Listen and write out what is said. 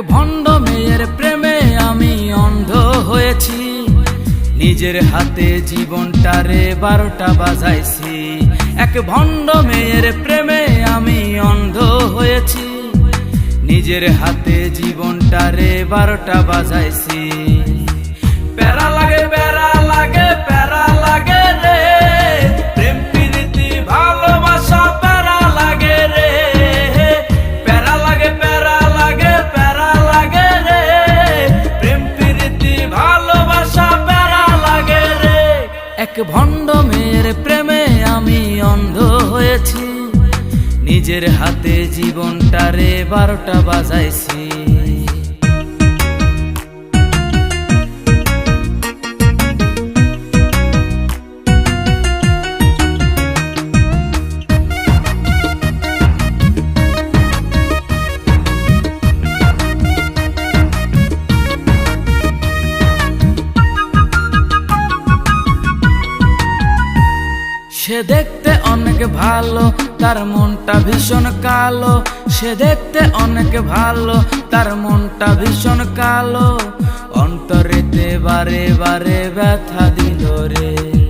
ভণ্ড মেয়ের প্রেমে আমি অন্ধ হয়েছি। নিজের হাতে জীবনটারে বারোটা বাজাইছি। এক ভণ্ড মেয়ের প্রেমে আমি অন্ধ হয়েছি। নিজের হাতে জীবনটা রে বারোটা বাজাইছি। ভণ্ড মেয়ের প্রেমে আমি অন্ধ হয়েছি। নিজের হাতে জীবনটারে বারোটা বাজাইছি। সে দেখতে অনেক ভালো, তার মনটা ভীষণ কালো। সে দেখতে অনেক ভালো, তার মনটা ভীষণ কালো। অন্তরেতে বারে বারে ব্যথা দিল রে।